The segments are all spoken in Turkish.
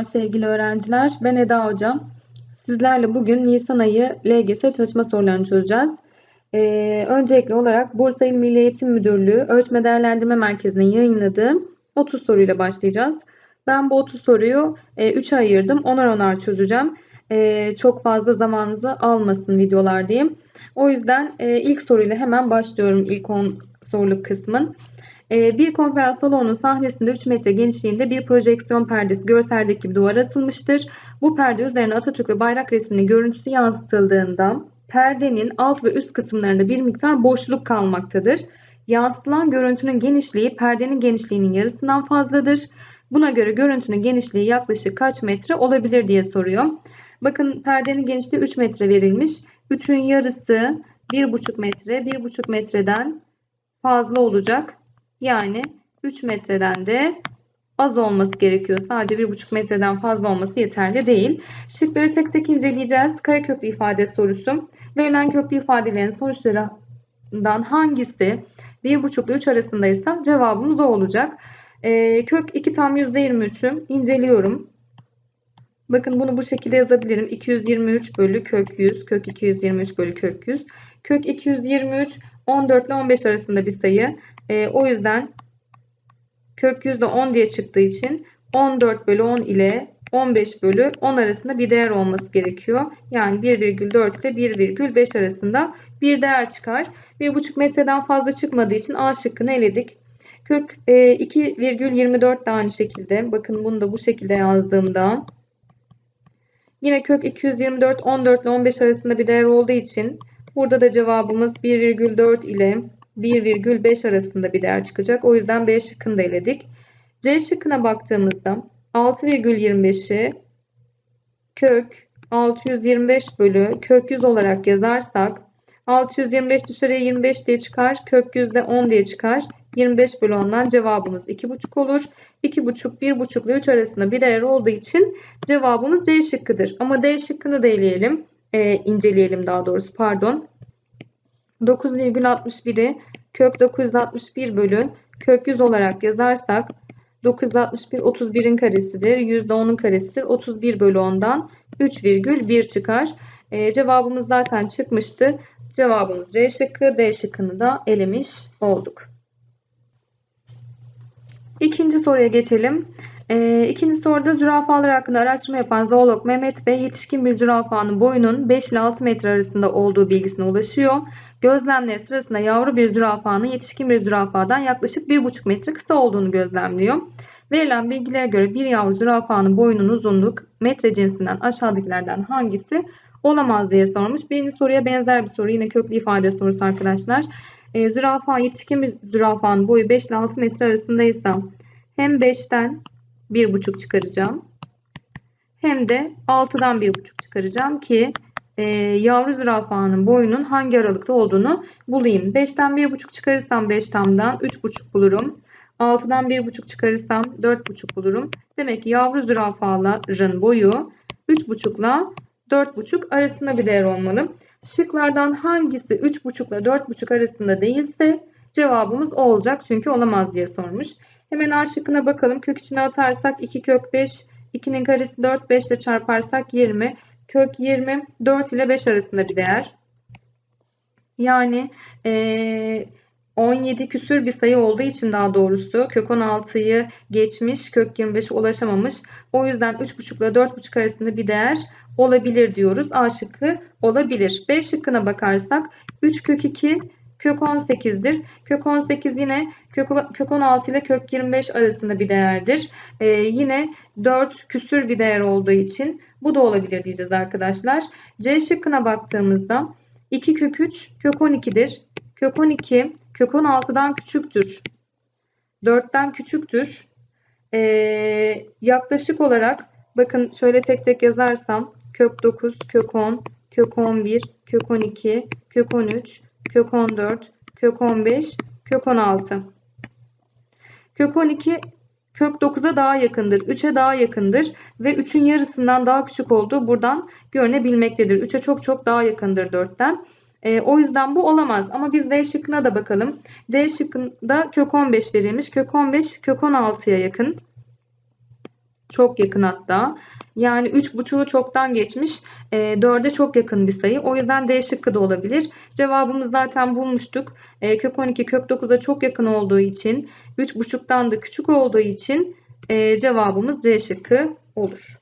Merhabalar sevgili öğrenciler. Ben Eda Hocam. Sizlerle bugün Nisan ayı LGS çalışma sorularını çözeceğiz. Ee, öncelikli olarak Bursa İl Milli Eğitim Müdürlüğü Ölçme Değerlendirme Merkezi'nin yayınladığı 30 soruyla başlayacağız. Ben bu 30 soruyu e, 3'e ayırdım. Onar onar çözeceğim. E, çok fazla zamanınızı almasın videolar diyeyim. O yüzden e, ilk soruyla hemen başlıyorum ilk 10 soruluk kısmın. Ee, bir konferans salonunun sahnesinde 3 metre genişliğinde bir projeksiyon perdesi görseldeki gibi duvara asılmıştır. Bu perde üzerine Atatürk ve bayrak resminin görüntüsü yansıtıldığında perdenin alt ve üst kısımlarında bir miktar boşluk kalmaktadır. Yansıtılan görüntünün genişliği perdenin genişliğinin yarısından fazladır. Buna göre görüntünün genişliği yaklaşık kaç metre olabilir diye soruyor. Bakın perdenin genişliği 3 metre verilmiş. 3'ün yarısı 1,5 metre. 1,5 metreden fazla olacak. Yani 3 metreden de az olması gerekiyor. Sadece 1,5 metreden fazla olması yeterli değil. Şıkları tek tek inceleyeceğiz. Kareköklü ifade sorusu. Verilen köklü ifadelerin sonuçlarından hangisi 1,5 ile 3 arasındaysa cevabımız o olacak. Ee, kök 2 tam %23'ü inceliyorum. Bakın bunu bu şekilde yazabilirim. 223 bölü kök 100. Kök 223 bölü kök 100. Kök 223 14 ile 15 arasında bir sayı. E, o yüzden kök yüzde 10 diye çıktığı için 14 bölü 10 ile 15 bölü 10 arasında bir değer olması gerekiyor. Yani 1,4 ile 1,5 arasında bir değer çıkar. 1,5 metreden fazla çıkmadığı için A şıkkını eledik. Kök e, 2,24 de aynı şekilde. Bakın bunu da bu şekilde yazdığımda yine kök 224 14 ile 15 arasında bir değer olduğu için burada da cevabımız 1,4 ile 1,5 arasında bir değer çıkacak. O yüzden B şıkkını da eledik. C şıkkına baktığımızda 6,25'i kök 625 bölü kök 100 olarak yazarsak 625 dışarıya 25 diye çıkar. Kök 100 de 10 diye çıkar. 25 bölü 10'dan cevabımız 2,5 olur. 2,5, 1,5 ile 3 arasında bir değer olduğu için cevabımız C şıkkıdır. Ama D şıkkını da eleyelim. E, inceleyelim daha doğrusu pardon. 9,61'i kök 961 bölü kök 100 olarak yazarsak 961 31'in karesidir. %10'un karesidir. 31 bölü 10'dan 3,1 çıkar. Ee, cevabımız zaten çıkmıştı. Cevabımız C şıkkı. D şıkkını da elemiş olduk. İkinci soruya geçelim. Ee, ikinci soruda zürafalar hakkında araştırma yapan zoolog Mehmet Bey yetişkin bir zürafanın boyunun 5 ile 6 metre arasında olduğu bilgisine ulaşıyor. Gözlemleri sırasında yavru bir zürafanın yetişkin bir zürafadan yaklaşık 1,5 metre kısa olduğunu gözlemliyor. Verilen bilgilere göre bir yavru zürafanın boyunun uzunluk metre cinsinden aşağıdakilerden hangisi olamaz diye sormuş. Birinci soruya benzer bir soru yine köklü ifade sorusu arkadaşlar. E, zürafa yetişkin bir zürafanın boyu 5 ile 6 metre arasındaysa hem 5'ten 1,5 çıkaracağım hem de 6'dan 1,5 çıkaracağım ki e, yavru zürafanın boyunun hangi aralıkta olduğunu bulayım. 5'ten 1,5 çıkarırsam 5 tamdan 3,5 bulurum. 6'dan 1,5 çıkarırsam 4,5 bulurum. Demek ki yavru zürafaların boyu 3,5 ile 4,5 arasında bir değer olmalı. Şıklardan hangisi 3,5 ile 4,5 arasında değilse cevabımız o olacak. Çünkü olamaz diye sormuş. Hemen A şıkkına bakalım. Kök içine atarsak 2 kök 5, 2'nin karesi 4, 5 ile çarparsak 20 kök 20 4 ile 5 arasında bir değer. Yani e, 17 küsür bir sayı olduğu için daha doğrusu kök 16'yı geçmiş kök 25'e ulaşamamış. O yüzden 3,5 ile 4,5 arasında bir değer olabilir diyoruz. A şıkkı olabilir. B şıkkına bakarsak 3 kök 2 kök 18'dir. Kök 18 yine kök, kök 16 ile kök 25 arasında bir değerdir. Ee, yine 4 küsür bir değer olduğu için bu da olabilir diyeceğiz arkadaşlar. C şıkkına baktığımızda 2 kök 3 kök 12'dir. Kök 12 kök 16'dan küçüktür. 4'ten küçüktür. Ee, yaklaşık olarak bakın şöyle tek tek yazarsam kök 9 kök 10 kök 11 kök 12 kök 13 kök 14 kök 15 kök 16. Kök 12 kök 9'a daha yakındır. 3'e daha yakındır. Ve 3'ün yarısından daha küçük olduğu buradan görünebilmektedir. 3'e çok çok daha yakındır 4'ten. E, o yüzden bu olamaz. Ama biz D şıkkına da bakalım. D şıkkında kök 15 verilmiş. Kök 15 kök 16'ya yakın. Çok yakın hatta. Yani 3.5'u çoktan geçmiş. E, 4'e çok yakın bir sayı. O yüzden D şıkkı da olabilir. Cevabımız zaten bulmuştuk. E, kök 12 kök 9'a çok yakın olduğu için 3.5'tan da küçük olduğu için e, cevabımız C şıkkı olur.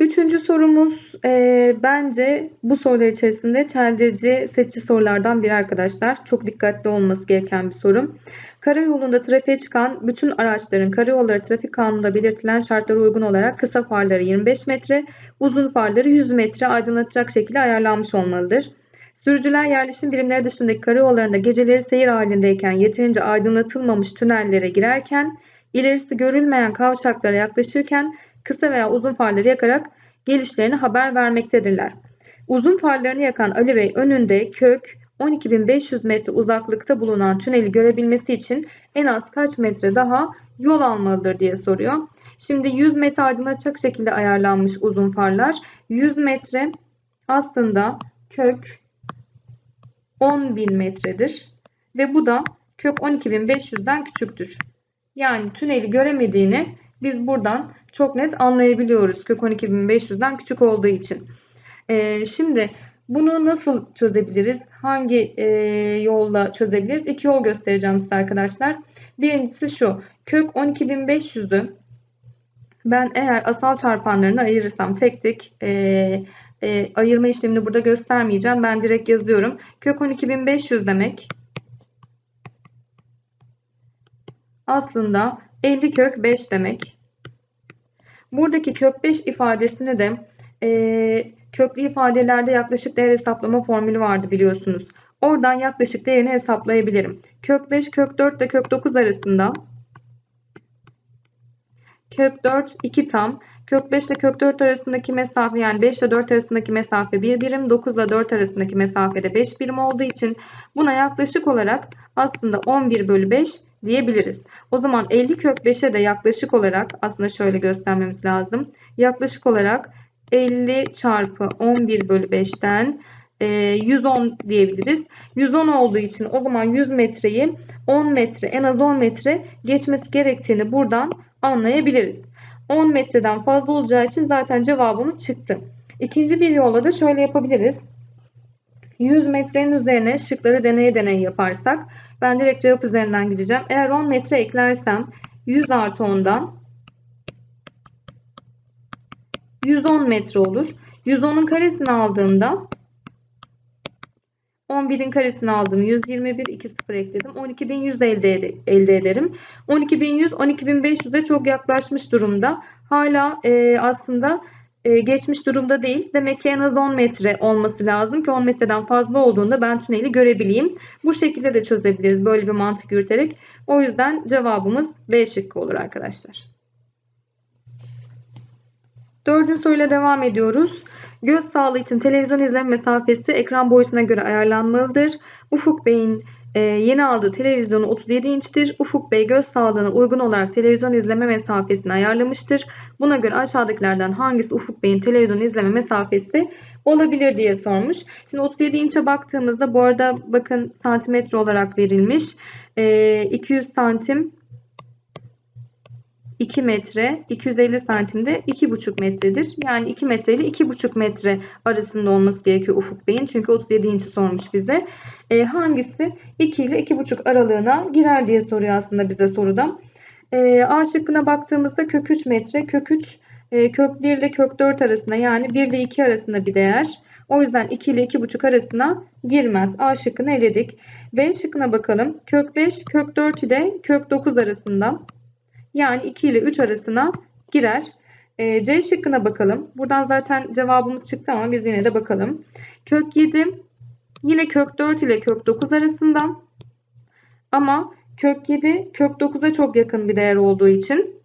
Üçüncü sorumuz e, bence bu sorular içerisinde çeldirici seçici sorulardan biri arkadaşlar. Çok dikkatli olması gereken bir sorum. Karayolunda trafiğe çıkan bütün araçların karayolları trafik kanununda belirtilen şartlara uygun olarak kısa farları 25 metre, uzun farları 100 metre aydınlatacak şekilde ayarlanmış olmalıdır. Sürücüler yerleşim birimleri dışındaki karayollarında geceleri seyir halindeyken yeterince aydınlatılmamış tünellere girerken, ilerisi görülmeyen kavşaklara yaklaşırken kısa veya uzun farları yakarak gelişlerini haber vermektedirler. Uzun farlarını yakan Ali Bey önünde kök 12.500 metre uzaklıkta bulunan tüneli görebilmesi için en az kaç metre daha yol almalıdır diye soruyor. Şimdi 100 metre aydınlatacak şekilde ayarlanmış uzun farlar. 100 metre aslında kök 10.000 metredir. Ve bu da kök 12.500'den küçüktür. Yani tüneli göremediğini biz buradan çok net anlayabiliyoruz. Kök 12.500'den küçük olduğu için. Ee, şimdi bunu nasıl çözebiliriz? Hangi e, yolla çözebiliriz? İki yol göstereceğim size arkadaşlar. Birincisi şu. Kök 12.500'ü ben eğer asal çarpanlarını ayırırsam tek tek e, e, ayırma işlemini burada göstermeyeceğim. Ben direkt yazıyorum. Kök 12.500 demek aslında 50 kök 5 demek. Buradaki kök 5 ifadesini de e, köklü ifadelerde yaklaşık değer hesaplama formülü vardı biliyorsunuz. Oradan yaklaşık değerini hesaplayabilirim. Kök 5 kök 4 ile kök 9 arasında kök 4 2 tam. Kök 5 ile kök 4 arasındaki mesafe yani 5 ile 4 arasındaki mesafe 1 birim. 9 ile 4 arasındaki mesafe de 5 birim olduğu için buna yaklaşık olarak aslında 11 bölü 5 diyebiliriz. O zaman 50 kök 5'e de yaklaşık olarak aslında şöyle göstermemiz lazım. Yaklaşık olarak 50 çarpı 11 bölü 5'ten 110 e, diyebiliriz. 110 olduğu için o zaman 100 metreyi 10 metre en az 10 metre geçmesi gerektiğini buradan anlayabiliriz. 10 metreden fazla olacağı için zaten cevabımız çıktı. İkinci bir yolla da şöyle yapabiliriz. 100 metrenin üzerine şıkları deneye deney yaparsak ben direkt cevap üzerinden gideceğim. Eğer 10 metre eklersem 100 artı 10'dan 110 metre olur. 110'un karesini aldığımda 11'in karesini aldım. 121, 2 0 ekledim. 12.100 elde, ed elde ederim. 12.100, 12.500'e çok yaklaşmış durumda. Hala e, aslında e, geçmiş durumda değil. Demek ki en az 10 metre olması lazım ki 10 metreden fazla olduğunda ben tüneli görebileyim. Bu şekilde de çözebiliriz böyle bir mantık yürüterek. O yüzden cevabımız B şıkkı olur arkadaşlar. Dördüncü soruyla devam ediyoruz. Göz sağlığı için televizyon izleme mesafesi ekran boyutuna göre ayarlanmalıdır. Ufuk Bey'in e, yeni aldığı televizyonu 37 inçtir. Ufuk Bey göz sağlığına uygun olarak televizyon izleme mesafesini ayarlamıştır. Buna göre aşağıdakilerden hangisi Ufuk Bey'in televizyon izleme mesafesi olabilir diye sormuş. Şimdi 37 inçe baktığımızda bu arada bakın santimetre olarak verilmiş. E, 200 santim 2 metre 250 santimde 2,5 metredir. Yani 2 metre ile 2,5 metre arasında olması gerekiyor Ufuk Bey'in. Çünkü 37 inç'i sormuş bize. E, hangisi 2 ile 2,5 aralığına girer diye soruyor aslında bize soruda. E, A şıkkına baktığımızda kök 3 metre kök 3 e, kök 1 ile kök 4 arasında yani 1 ile 2 arasında bir değer. O yüzden 2 ile 2,5 arasına girmez. A şıkkını eledik. B şıkkına bakalım. Kök 5 kök 4 ile kök 9 arasında. Yani 2 ile 3 arasına girer. E, C şıkkına bakalım. Buradan zaten cevabımız çıktı ama biz yine de bakalım. Kök 7 yine kök 4 ile kök 9 arasında. Ama kök 7 kök 9'a çok yakın bir değer olduğu için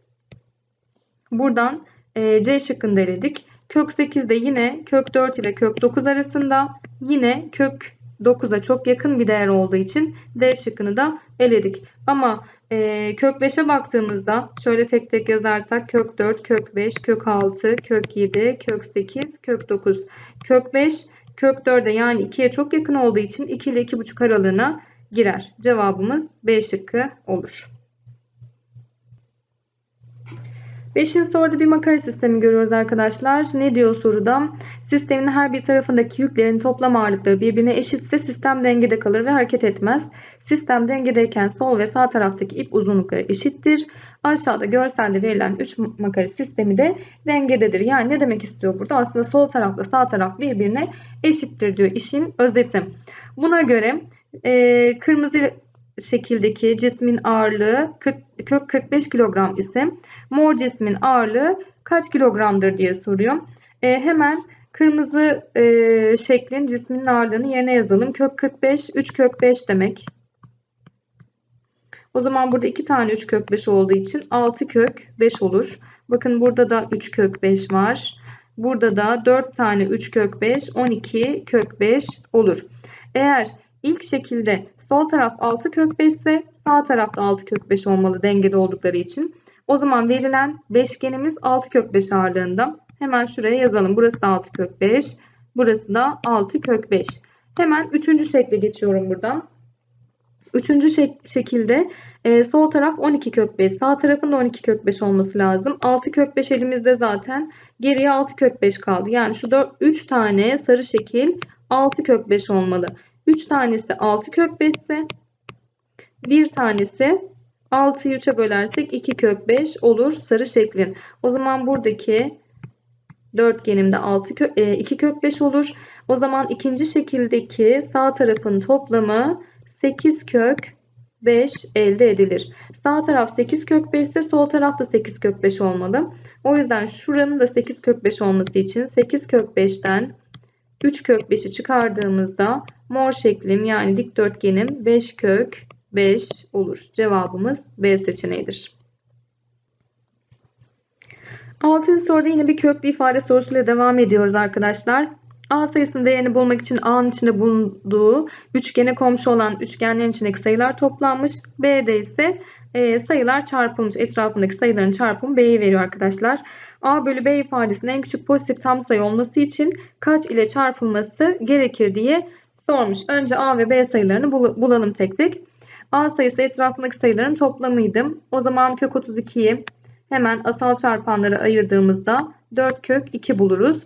buradan e, C şıkkını eledik. Kök 8 de yine kök 4 ile kök 9 arasında. Yine kök 9'a çok yakın bir değer olduğu için D şıkkını da eledik. Ama e, kök 5'e baktığımızda şöyle tek tek yazarsak kök 4, kök 5, kök 6, kök 7, kök 8, kök 9. Kök 5 kök 4'e yani 2'ye çok yakın olduğu için 2 ile 2,5 aralığına girer. Cevabımız B şıkkı olur. Beşinci soruda bir makara sistemi görüyoruz arkadaşlar. Ne diyor soruda? Sistemin her bir tarafındaki yüklerin toplam ağırlıkları birbirine eşitse sistem dengede kalır ve hareket etmez. Sistem dengedeyken sol ve sağ taraftaki ip uzunlukları eşittir. Aşağıda görselde verilen 3 makara sistemi de dengededir. Yani ne demek istiyor burada? Aslında sol tarafla sağ taraf birbirine eşittir diyor işin özeti. Buna göre e, kırmızı şekildeki cismin ağırlığı 40, kök 45 kilogram ise mor cismin ağırlığı kaç kilogramdır diye soruyor. E, hemen kırmızı e, şeklin cisminin ağırlığını yerine yazalım. Kök 45 3 kök 5 demek. O zaman burada 2 tane 3 kök 5 olduğu için 6 kök 5 olur. Bakın burada da 3 kök 5 var. Burada da 4 tane 3 kök 5 12 kök 5 olur. Eğer ilk şekilde Sol taraf 6 kök 5 ise sağ tarafta 6 kök 5 olmalı dengede oldukları için. O zaman verilen beşgenimiz 6 kök 5 ağırlığında. Hemen şuraya yazalım. Burası da 6 kök 5. Burası da 6 kök 5. Hemen üçüncü şekle geçiyorum buradan. Üçüncü şek şekilde e, sol taraf 12 kök 5. Sağ tarafın da 12 kök 5 olması lazım. 6 kök 5 elimizde zaten. Geriye 6 kök 5 kaldı. Yani şu 4, 3 tane sarı şekil 6 kök 5 olmalı. 3 tanesi 6 kök 5 ise bir tanesi 6'yı 3'e bölersek 2 kök 5 olur sarı şeklin. O zaman buradaki dörtgenimde 6 kök, 2 kök 5 olur. O zaman ikinci şekildeki sağ tarafın toplamı 8 kök 5 elde edilir. Sağ taraf 8 kök 5 ise sol taraf da 8 kök 5 olmalı. O yüzden şuranın da 8 kök 5 olması için 8 kök 5'ten 3 kök 5'i çıkardığımızda mor şeklim yani dikdörtgenim 5 kök 5 olur. Cevabımız B seçeneğidir. 6. soruda yine bir köklü ifade sorusuyla devam ediyoruz arkadaşlar. A sayısının değerini bulmak için A'nın içinde bulunduğu üçgene komşu olan üçgenlerin içindeki sayılar toplanmış. B'de ise e, sayılar çarpılmış. Etrafındaki sayıların çarpımı B'yi veriyor arkadaşlar. A bölü B ifadesinin en küçük pozitif tam sayı olması için kaç ile çarpılması gerekir diye sormuş. Önce A ve B sayılarını bulalım tek tek. A sayısı etrafındaki sayıların toplamıydı. O zaman kök 32'yi hemen asal çarpanlara ayırdığımızda 4 kök 2 buluruz.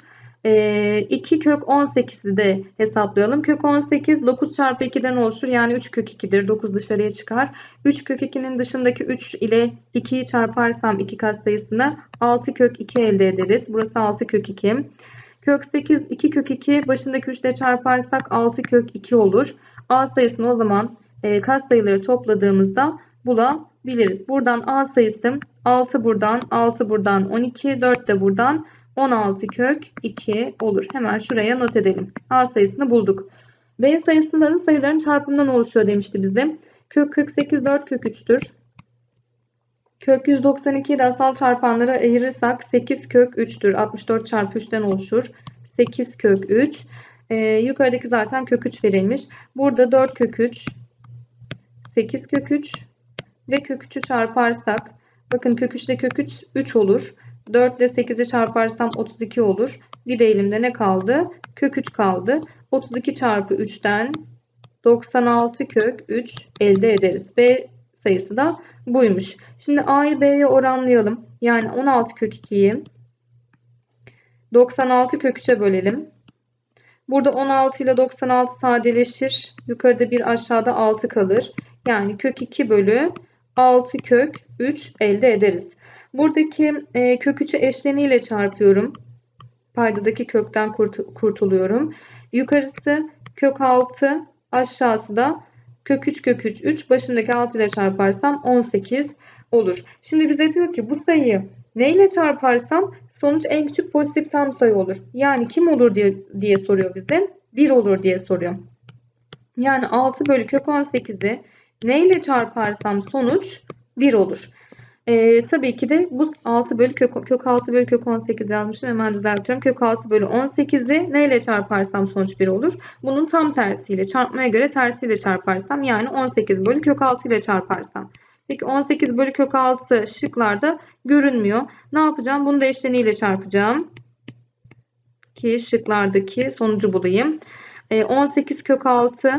2 ee, kök 18'i de hesaplayalım. Kök 18 9 çarpı 2'den oluşur. Yani 3 kök 2'dir. 9 dışarıya çıkar. 3 kök 2'nin dışındaki 3 ile 2'yi çarparsam 2 kat sayısını 6 kök 2 elde ederiz. Burası 6 kök 2. Kök 8 2 kök 2 başındaki 3 ile çarparsak 6 kök 2 olur. A sayısını o zaman e, kat sayıları topladığımızda bulabiliriz. Buradan A sayısı 6 buradan 6 buradan 12 4 de buradan 16 kök 2 olur. Hemen şuraya not edelim. A sayısını bulduk. B sayısında da sayıların çarpımından oluşuyor demişti bize. Kök 48 4 kök 3'tür. Kök 192'yi de asal çarpanlara ayırırsak 8 kök 3'tür. 64 çarpı 3'ten oluşur. 8 kök 3. Ee, yukarıdaki zaten kök 3 verilmiş. Burada 4 kök 3, 8 kök 3 ve kök 3'ü çarparsak bakın kök 3 ile kök 3 3 olur. 4 ile 8'i çarparsam 32 olur. Bir de elimde ne kaldı? Kök 3 kaldı. 32 çarpı 3'ten 96 kök 3 elde ederiz. B sayısı da buymuş. Şimdi A'yı B'ye oranlayalım. Yani 16 kök 2'yi 96 kök 3'e bölelim. Burada 16 ile 96 sadeleşir. Yukarıda bir aşağıda 6 kalır. Yani kök 2 bölü 6 kök 3 elde ederiz. Buradaki e, kök 3'ü eşleniyle çarpıyorum. Paydadaki kökten kurt kurtuluyorum. Yukarısı kök 6 aşağısı da kök 3 kök 3 3 başındaki 6 ile çarparsam 18 olur. Şimdi bize diyor ki bu sayıyı ne ile çarparsam sonuç en küçük pozitif tam sayı olur. Yani kim olur diye, diye soruyor bize. 1 olur diye soruyor. Yani 6 bölü kök 18'i ne ile çarparsam sonuç 1 olur. Ee, tabii ki de bu 6 bölü kök, kök 6 bölü kök 18 yazmışım. Hemen düzeltiyorum. Kök 6 bölü 18'i neyle çarparsam sonuç 1 olur. Bunun tam tersiyle çarpmaya göre tersiyle çarparsam yani 18 bölü kök 6 ile çarparsam. Peki 18 bölü kök 6 şıklarda görünmüyor. Ne yapacağım? Bunu da eşleniyle çarpacağım. Ki şıklardaki sonucu bulayım. Ee, 18 kök 6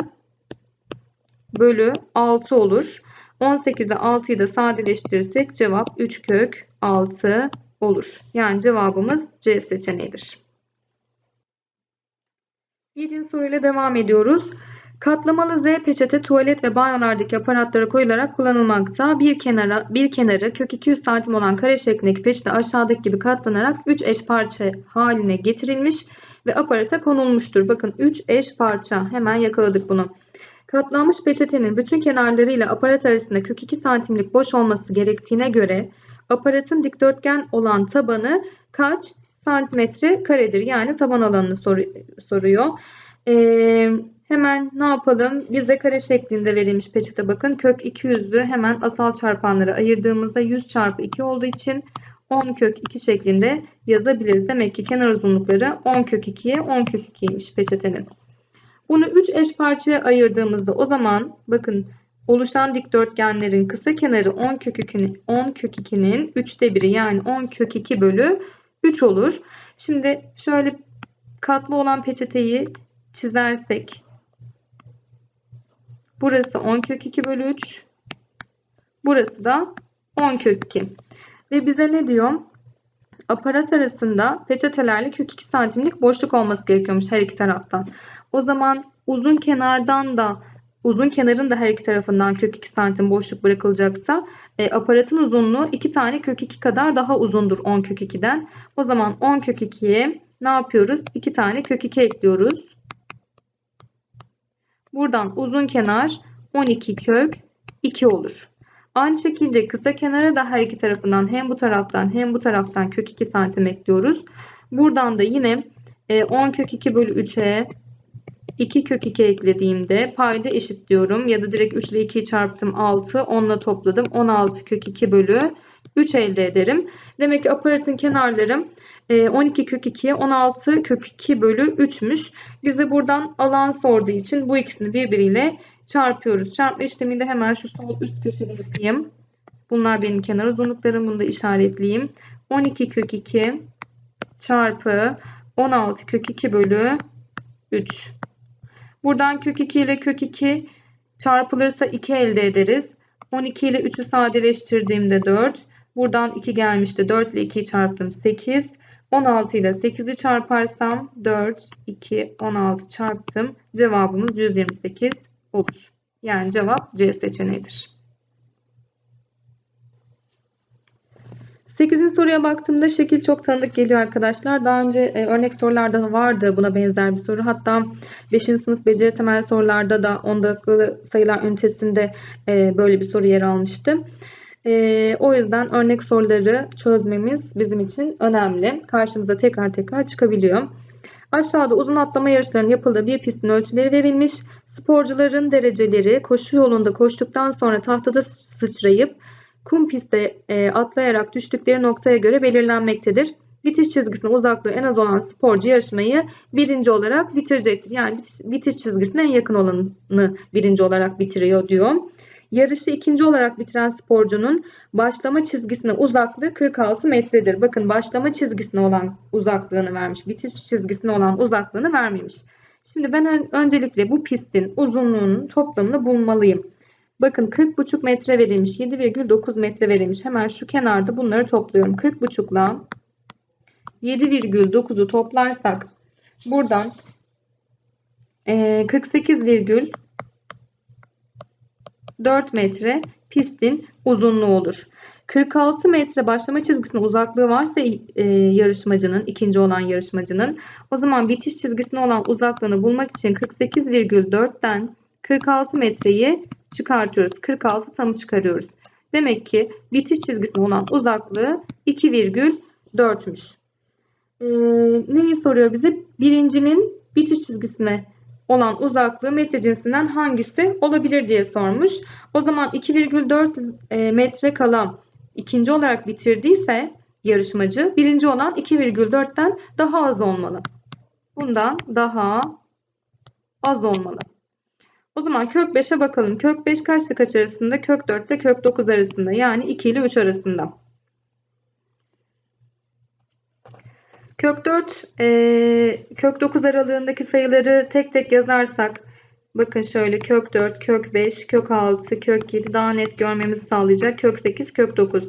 bölü 6 olur. 18 ile 6'yı da sadeleştirirsek cevap 3 kök 6 olur. Yani cevabımız C seçeneğidir. 7. soruyla devam ediyoruz. Katlamalı Z peçete tuvalet ve banyolardaki aparatlara koyularak kullanılmakta. Bir kenara bir kenarı kök 200 santim olan kare şeklindeki peçete aşağıdaki gibi katlanarak 3 eş parça haline getirilmiş ve aparata konulmuştur. Bakın 3 eş parça. Hemen yakaladık bunu. Katlanmış peçetenin bütün kenarlarıyla aparat arasında kök 2 santimlik boş olması gerektiğine göre aparatın dikdörtgen olan tabanı kaç santimetre karedir? Yani taban alanını soruyor. Ee, hemen ne yapalım? Bize kare şeklinde verilmiş peçete bakın. Kök 200'ü hemen asal çarpanlara ayırdığımızda 100 çarpı 2 olduğu için 10 kök 2 şeklinde yazabiliriz. Demek ki kenar uzunlukları 10 kök 2'ye 10 kök 2'ymiş peçetenin. Bunu 3 eş parçaya ayırdığımızda o zaman bakın oluşan dikdörtgenlerin kısa kenarı 10 kök 2'nin 10 kök 2'nin 3'te 1'i yani 10 kök 2 bölü 3 olur. Şimdi şöyle katlı olan peçeteyi çizersek burası 10 kök 2 bölü 3 burası da 10 kök 2 ve bize ne diyor? Aparat arasında peçetelerle kök 2 santimlik boşluk olması gerekiyormuş her iki taraftan. O zaman uzun kenardan da uzun kenarın da her iki tarafından kök 2 santim boşluk bırakılacaksa e, aparatın uzunluğu 2 tane kök 2 kadar daha uzundur 10 kök 2'den. O zaman 10 kök 2'ye ne yapıyoruz? 2 tane kök 2 ekliyoruz. Buradan uzun kenar 12 kök 2 olur. Aynı şekilde kısa kenara da her iki tarafından hem bu taraftan hem bu taraftan kök 2 santim ekliyoruz. Buradan da yine 10 e, kök 2 bölü 3'e 2 kök 2 eklediğimde payda eşitliyorum. Ya da direkt 3 ile 2'yi çarptım 6. 10 ile topladım. 16 kök 2 bölü 3 elde ederim. Demek ki aparatın kenarları 12 kök 2'ye 16 kök 2 bölü 3'müş. Bize buradan alan sorduğu için bu ikisini birbiriyle çarpıyoruz. Çarpma işleminde hemen şu sol üst köşede yapayım. Bunlar benim kenar uzunluklarım. Bunu da işaretleyeyim. 12 kök 2 çarpı 16 kök 2 bölü 3. Buradan kök 2 ile kök 2 çarpılırsa 2 elde ederiz. 12 ile 3'ü sadeleştirdiğimde 4. Buradan 2 gelmişti. 4 ile 2'yi çarptım 8. 16 ile 8'i çarparsam 4, 2, 16 çarptım. Cevabımız 128 olur. Yani cevap C seçeneğidir. 8. soruya baktığımda şekil çok tanıdık geliyor arkadaşlar. Daha önce e, örnek sorularda vardı buna benzer bir soru. Hatta 5. sınıf beceri temel sorularda da 10 dakikalı sayılar ünitesinde e, böyle bir soru yer almıştı. E, o yüzden örnek soruları çözmemiz bizim için önemli. Karşımıza tekrar tekrar çıkabiliyor. Aşağıda uzun atlama yarışlarının yapıldığı bir pistin ölçüleri verilmiş. Sporcuların dereceleri koşu yolunda koştuktan sonra tahtada sıçrayıp kum pistte e, atlayarak düştükleri noktaya göre belirlenmektedir. Bitiş çizgisine uzaklığı en az olan sporcu yarışmayı birinci olarak bitirecektir. Yani bitiş, bitiş çizgisine en yakın olanı birinci olarak bitiriyor diyor. Yarışı ikinci olarak bitiren sporcunun başlama çizgisine uzaklığı 46 metredir. Bakın başlama çizgisine olan uzaklığını vermiş. Bitiş çizgisine olan uzaklığını vermemiş. Şimdi ben öncelikle bu pistin uzunluğunun toplamını bulmalıyım. Bakın 40,5 metre verilmiş. 7,9 metre verilmiş. Hemen şu kenarda bunları topluyorum. 40,5 ile 7,9'u toplarsak buradan 48,4 metre pistin uzunluğu olur. 46 metre başlama çizgisine uzaklığı varsa e, yarışmacının, ikinci olan yarışmacının o zaman bitiş çizgisine olan uzaklığını bulmak için 48,4'ten 46 metreyi çıkartıyoruz. 46 tamı çıkarıyoruz. Demek ki bitiş çizgisine olan uzaklığı 2,4'müş. Ee, neyi soruyor bize? Birincinin bitiş çizgisine olan uzaklığı metre cinsinden hangisi olabilir diye sormuş. O zaman 2,4 e, metre kalan ikinci olarak bitirdiyse yarışmacı birinci olan 2,4'ten daha az olmalı. Bundan daha az olmalı. O zaman kök 5'e bakalım. Kök 5 kaçta kaç arasında? Kök 4 ile kök 9 arasında. Yani 2 ile 3 arasında. Kök 4, e, kök 9 aralığındaki sayıları tek tek yazarsak Bakın şöyle kök 4, kök 5, kök 6, kök 7 daha net görmemizi sağlayacak. Kök 8, kök 9.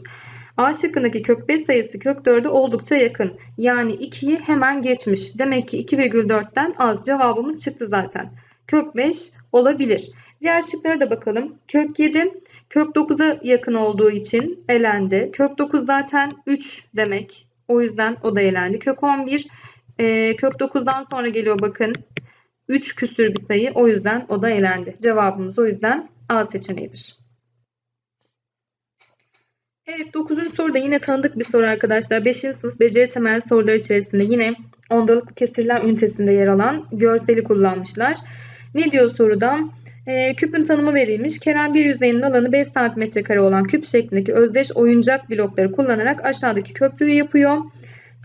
A şıkkındaki kök 5 sayısı kök 4'e oldukça yakın. Yani 2'yi hemen geçmiş. Demek ki 2,4'ten az cevabımız çıktı zaten. Kök 5 olabilir. Diğer şıklara da bakalım. Kök 7 kök 9'a yakın olduğu için elendi. Kök 9 zaten 3 demek. O yüzden o da elendi. Kök 11 e, kök 9'dan sonra geliyor bakın. 3 küsür bir sayı. O yüzden o da elendi. Cevabımız o yüzden A seçeneğidir. Evet 9. soru da yine tanıdık bir soru arkadaşlar. 5. sınıf beceri temel sorular içerisinde yine ondalık kesirler ünitesinde yer alan görseli kullanmışlar. Ne diyor soruda? E, küpün tanımı verilmiş. Kerem bir yüzeyinin alanı 5 cm olan küp şeklindeki özdeş oyuncak blokları kullanarak aşağıdaki köprüyü yapıyor.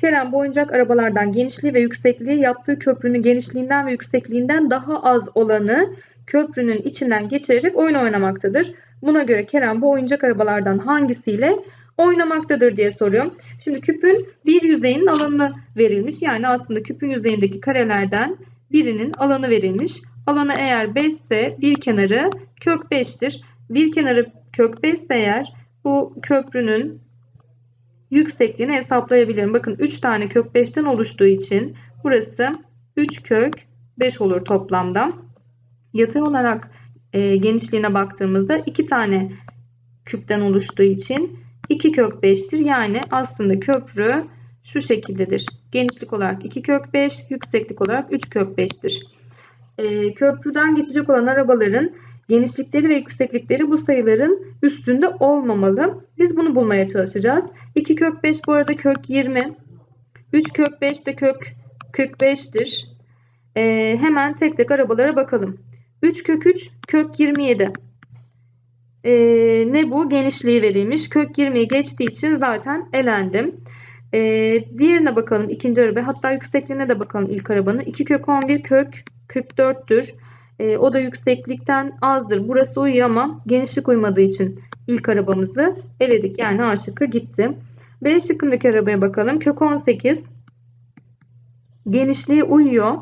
Kerem bu oyuncak arabalardan genişliği ve yüksekliği yaptığı köprünün genişliğinden ve yüksekliğinden daha az olanı köprünün içinden geçirerek oyun oynamaktadır. Buna göre Kerem bu oyuncak arabalardan hangisiyle oynamaktadır diye soruyorum. Şimdi küpün bir yüzeyinin alanı verilmiş. Yani aslında küpün yüzeyindeki karelerden birinin alanı verilmiş. Alanı eğer 5 ise bir kenarı kök 5'tir. Bir kenarı kök 5 ise eğer bu köprünün yüksekliğini hesaplayabilirim. Bakın 3 tane kök 5'ten oluştuğu için burası 3 kök 5 olur toplamda. Yatay olarak e, genişliğine baktığımızda 2 tane küpten oluştuğu için 2 kök 5'tir. Yani aslında köprü şu şekildedir. Genişlik olarak 2 kök 5, yükseklik olarak 3 kök 5'tir. E, köprüden geçecek olan arabaların genişlikleri ve yükseklikleri bu sayıların üstünde olmamalı. Biz bunu bulmaya çalışacağız. 2 kök 5 bu arada kök 20. 3 kök 5 de kök 45'tir. Ee, hemen tek tek arabalara bakalım. 3 kök 3 kök 27. Ee, ne bu? Genişliği verilmiş. Kök 20'yi geçtiği için zaten elendim. Ee, diğerine bakalım. ikinci araba. Hatta yüksekliğine de bakalım ilk arabanın. 2 kök 11 kök 44'tür. E, o da yükseklikten azdır. Burası uyuyor ama genişlik uymadığı için ilk arabamızı eledik. Yani A şıkkı gitti. B şıkkındaki arabaya bakalım. Kök 18 genişliği uyuyor.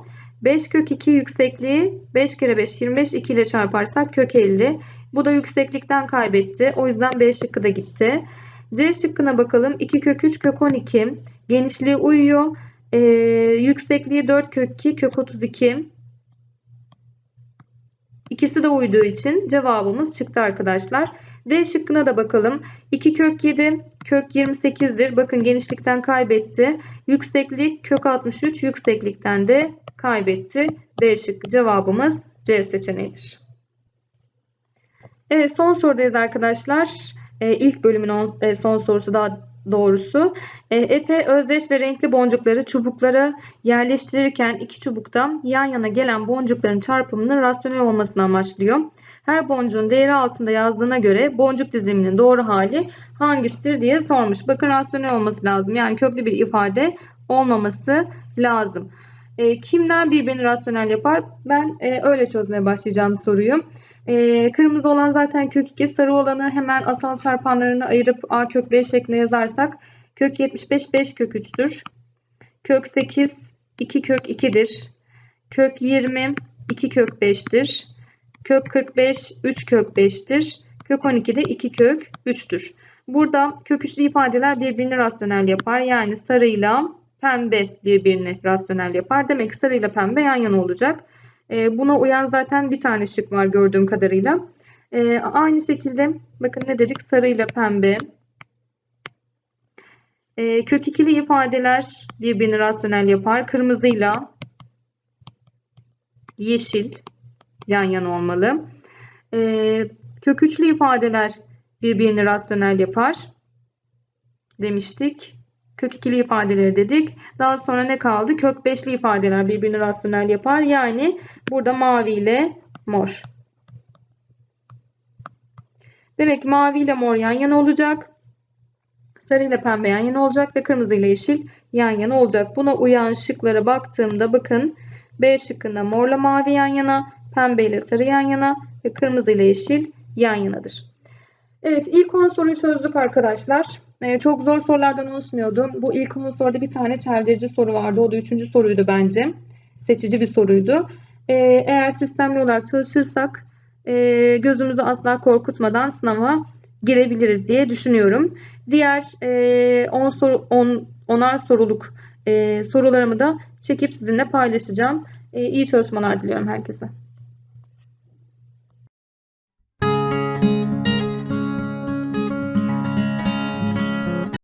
5 kök 2 yüksekliği 5 kere 5 25 2 ile çarparsak kök 50. Bu da yükseklikten kaybetti. O yüzden B şıkkı da gitti. C şıkkına bakalım. 2 kök 3 kök 12 genişliği uyuyor. Ee, yüksekliği 4 kök 2 kök 32 İkisi de uyduğu için cevabımız çıktı arkadaşlar. D şıkkına da bakalım. 2 kök 7 kök 28'dir. Bakın genişlikten kaybetti. Yükseklik kök 63 yükseklikten de kaybetti. D şıkkı cevabımız C seçeneğidir. Evet son sorudayız arkadaşlar. Ee, ilk bölümün on, e, son sorusu daha doğrusu. E, Efe özdeş ve renkli boncukları çubuklara yerleştirirken iki çubuktan yan yana gelen boncukların çarpımının rasyonel olmasını amaçlıyor. Her boncuğun değeri altında yazdığına göre boncuk diziliminin doğru hali hangisidir diye sormuş. Bakın rasyonel olması lazım. Yani köklü bir ifade olmaması lazım. E, kimler birbirini rasyonel yapar? Ben e, öyle çözmeye başlayacağım soruyu. E, kırmızı olan zaten kök 2, sarı olanı hemen asal çarpanlarını ayırıp a kök 5 şeklinde yazarsak kök 75 5 kök 3'tür. Kök 8 2 kök 2'dir. Kök 20 2 kök 5'tir. Kök 45 3 kök 5'tir. Kök 12 de 2 kök 3'tür. Burada kök üçlü ifadeler birbirini rasyonel yapar. Yani sarıyla pembe birbirini rasyonel yapar. Demek ki sarıyla pembe yan yana olacak. E, buna uyan zaten bir tane şık var gördüğüm kadarıyla. E, aynı şekilde bakın ne dedik? Sarı ile pembe. E, kök ikili ifadeler birbirini rasyonel yapar. Kırmızıyla yeşil yan yana olmalı. Kök üçlü ifadeler birbirini rasyonel yapar demiştik kök ikili ifadeleri dedik. Daha sonra ne kaldı? Kök beşli ifadeler birbirini rasyonel yapar. Yani burada mavi ile mor. Demek ki mavi ile mor yan yana olacak. Sarı ile pembe yan yana olacak ve kırmızı ile yeşil yan yana olacak. Buna uyan şıklara baktığımda bakın B şıkkında morla mavi yan yana, pembe ile sarı yan yana ve kırmızı ile yeşil yan yanadır. Evet ilk 10 soruyu çözdük arkadaşlar. Ee, çok zor sorulardan oluşmuyordu. Bu ilk 10 soruda bir tane çeldirici soru vardı. O da üçüncü soruydu bence. Seçici bir soruydu. E, eğer sistemli olarak çalışırsak e, gözümüzü asla korkutmadan sınava girebiliriz diye düşünüyorum. Diğer 10 e, soru 10 onar soruluk e, sorularımı da çekip sizinle paylaşacağım. E, iyi çalışmalar diliyorum herkese.